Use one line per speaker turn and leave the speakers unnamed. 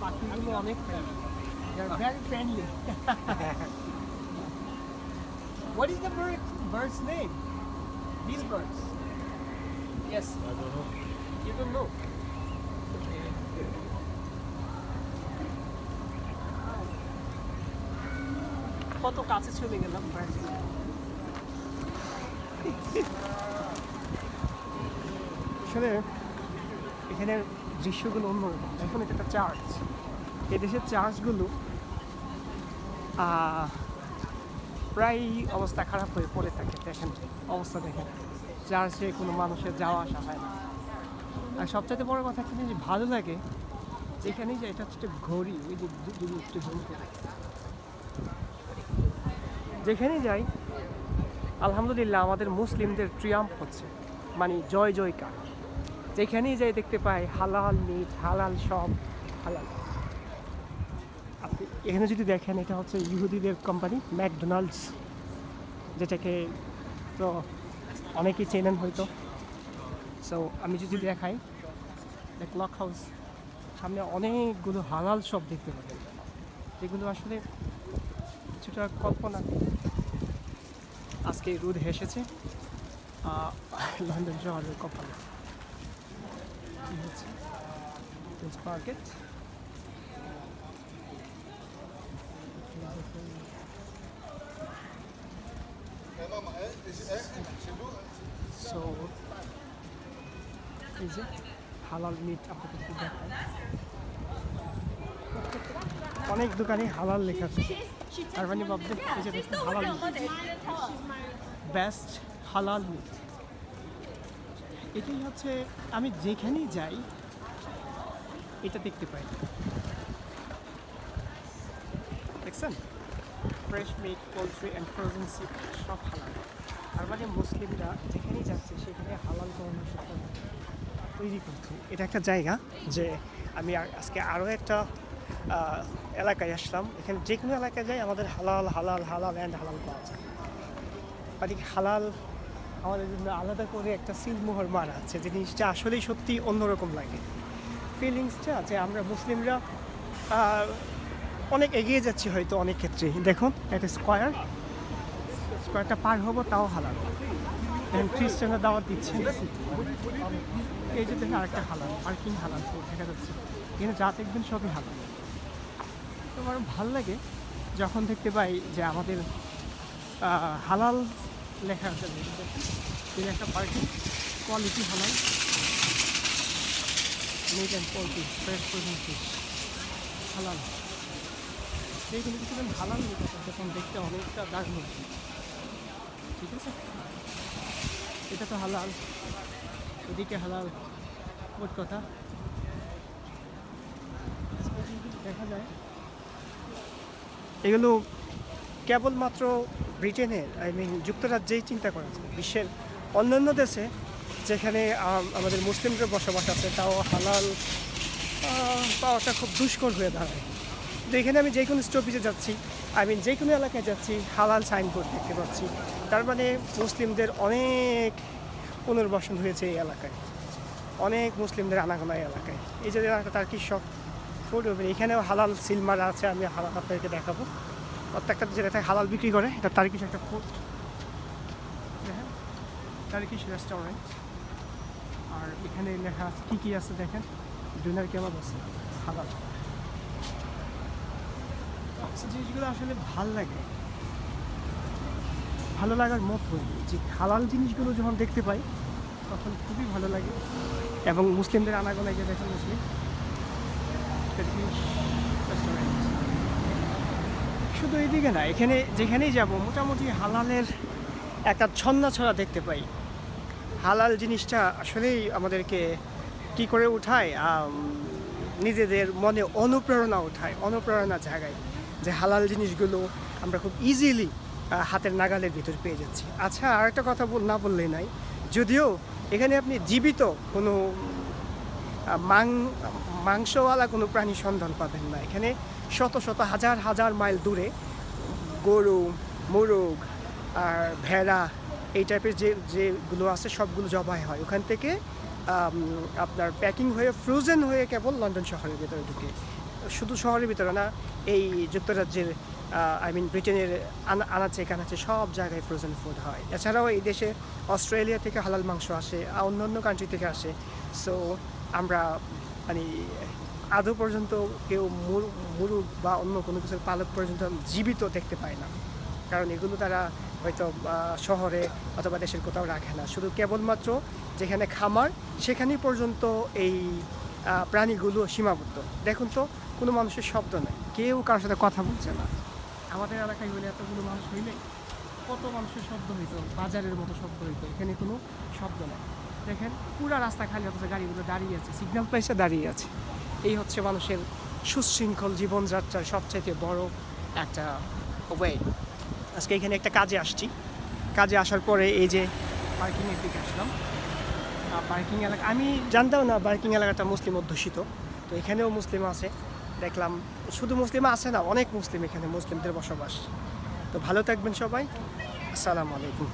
পাখিগুলো অনেক friendly They are very friendly. what is the bird, bird's name? These birds. Yes.
I don't know.
You don't know. কত কাছে চলে গেলাম। আসলে এখানের দৃশ্যগুলো অন্যরকম। এখন এটা একটা চার্চ এই দেশের চার্চগুলো প্রায় অবস্থা খারাপ হয়ে পড়ে থাকে। দেখেন, অবস্থা দেখেন। চার্চে কোনো মানুষের যাওয়া আসা হয় না। আর সবচাইতে বড় কথা কি যে ভালো লাগে যেখানেই যায় এটা হচ্ছে ঘড়ি, ওই যে দু- দূরে একটু জুম করে যেখানেই যাই, আলহামদুলিল্লাহ আমাদের মুসলিমদের ট্রিয়াম্প হচ্ছে। মানে জয়, জয়কার। যেখানেই যাই দেখতে পাই হালাল মিট হালাল সব, হালাল। আপনি এখানে যদি দেখেন, এটা হচ্ছে ইহুদিদের কোম্পানি ম্যাকডোনাল্ডস, যেটাকে তো অনেকেই চেনেন হয়তো। সো আমি যদি দেখাই দেখ লক হাউস সামনে অনেকগুলো হালাল সব দেখতে পাবেন। যেগুলো আসলে কিছুটা কল্পনা। আজকে রোদ হেসেছে। আহ, লন্ডন শহরের কপালে। কি হচ্ছে? মার্কেট সো এই যে হালাল মিট আপনাদের একটু দেখাই। অনেক দোকানে হালাল লেখা আছে। তার হালাল বেস্ট হালাল এটাই হচ্ছে, আমি যেখানেই যাই, এটা দেখতে পাই। দেখছেন? Fresh meat poultry and frozen sea সব হালাল। তার মানে মুসলিমরা যেখানেই যাচ্ছে, সেখানে হালাল করানোর সাথে তৈরি করছে। এটা একটা জায়গা যে আমি আজকে আরও একটা এলাকায় আসলাম। এখানে যে কোনো এলাকায় যাই আমাদের হালাল হালাল হালাল অ্যান্ড হালাল পাওয়া যায়। মানে হালাল আমাদের জন্য আলাদা করে একটা সিলমোহর মারা আছে জিনিসটা আসলেই সত্যি অন্যরকম লাগে। ফিলিংসটা যে আমরা মুসলিমরা অনেক এগিয়ে যাচ্ছি হয়তো অনেক ক্ষেত্রে। দেখুন, একটা স্কোয়ার। স্কোয়ারটা পার হব, তাও হালাল। এখন খ্রিস্টানরা দাওয়াত দিচ্ছে। এই যে দেখেন, আরেকটা হালাল পার্কিং হালাল। দেখা যাচ্ছে। এখানে যা দেখবেন সবই হালাল। আমার ভালো লাগে যখন দেখতে পাই যে আমাদের হালাল লেখা আছে এই একটা পার্কিং কোয়ালিটি হালাল। Meat and poultry fresh frozen হালাল। এইগুলো কিছুদিন হালাল লেখা তখন দেখতে অনেকটা দারুণ। লাগে। ঠিক আছে? এটা তো হালাল, এদিকে হালাল, মোট কথা। দেখা যায়। এগুলো কেবলমাত্র ব্রিটেনের আই মিন যুক্তরাজ্যেই চিন্তা করা যায়। বিশ্বের অন্যান্য দেশে যেখানে আমাদের মুসলিমদের বসবাস আছে, তাও হালাল পাওয়াটা খুব দুষ্কর হয়ে দাঁড়ায়। তো এখানে আমি যে কোনো স্টপিজে যাচ্ছি আই মিন যে কোনো এলাকায় যাচ্ছি, হালাল সাইনবোর্ড দেখতে পাচ্ছি। তার মানে মুসলিমদের অনেক পুনর্বাসন হয়েছে এই এলাকায়। অনেক মুসলিমদের আনাগোনা এলাকায়। এই যে এলাকা তার কি সব ফুড এখানেও হালাল সিলমারা আছে আমি হালাল আপনাদেরকে দেখাবো। প্রত্যেকটা যেটা হালাল বিক্রি করে এটা তার্কিশ একটা ফুড দেখেন তার্কিশ রেস্টুরেন্ট আর এখানে লেখা আছে কী কী আছে দেখেন? ডিনার কেমন আছে হালাল। So, জিনিসগুলো আসলে ভালো লাগে। ভালো লাগার মতোই যে হালাল জিনিসগুলো যখন দেখতে পাই তখন খুবই ভালো লাগে। এবং মুসলিমদের আনাগোনায় যে দেখেন মুসলিম। শুধু এইদিকে না, এখানে যেখানেই যাব, মোটামুটি হালালের একটা ছন্না ছড়া দেখতে পাই। হালাল জিনিসটা আসলেই আমাদেরকে কি করে উঠায়? নিজেদের মনে অনুপ্রেরণা উঠায়, অনুপ্রেরণা জাগায় যে হালাল জিনিসগুলো আমরা খুব ইজিলি হাতের নাগালের ভিতর পেয়ে যাচ্ছি। আচ্ছা আর একটা কথা না বললেই নাই। যদিও এখানে আপনি জীবিত কোনো মাং মাংসওয়ালা কোনো প্রাণী সন্ধান পাবেন না। এখানে শত শত হাজার হাজার মাইল দূরে গরু, মোরগ আর ভেড়া এই টাইপের যে, যেগুলো আছে সবগুলো জবাই হয়। ওখান থেকে আপনার প্যাকিং হয়ে, ফ্রোজেন হয়ে কেবল লন্ডন শহরের ভিতরে ঢুকে। শুধু শহরের ভিতরে না, এই যুক্তরাজ্যের আই মিন ব্রিটেনের আনা- আনাচে কানাচে সব জায়গায় ফ্রোজেন ফুড হয়। এছাড়াও এই দেশে অস্ট্রেলিয়া থেকে হালাল মাংস আসে আর অন্য কান্ট্রি থেকে আসে। সো আমরা মানে আদৌ পর্যন্ত কেউ মুর- বা অন্য কোনো কিছুর পালক পর্যন্ত জীবিত দেখতে পায় না। কারণ এগুলো তারা হয়তো শহরে অথবা দেশের কোথাও রাখে না। শুধু কেবলমাত্র যেখানে খামার, সেখানেই পর্যন্ত এই প্রাণীগুলো সীমাবদ্ধ। দেখুন তো, কোনো মানুষের শব্দ নেই। কেউ কারোর সাথে কথা বলছে না। আমাদের এলাকায় হলে এতগুলো মানুষ হইলে কত মানুষের শব্দ হইতো, বাজারের মতো শব্দ হইতো, এখানে কোনো শব্দ নেই। দেখেন, পুরা রাস্তা খালি অথচ গাড়িগুলো দাঁড়িয়ে আছে সিগন্যাল পাইছে দাঁড়িয়ে আছে। এই হচ্ছে মানুষের সুশৃঙ্খল জীবনযাত্রার সবচাইতে বড় একটা ওয়ে আজকে এখানে একটা কাজে আসছি। কাজে আসার পরে এই যে পার্কিংয়ের দিকে আসলাম। পার্কিং এলাকা আমি জানতাম না পার্কিং এলাকাটা মুসলিম অধ্যুষিত। তো এখানেও মুসলিম আছে। দেখলাম শুধু মুসলিম আছে না, অনেক মুসলিম এখানে মুসলিমদের বসবাস। তো ভালো থাকবেন সবাই। আসসালামু আলাইকুম।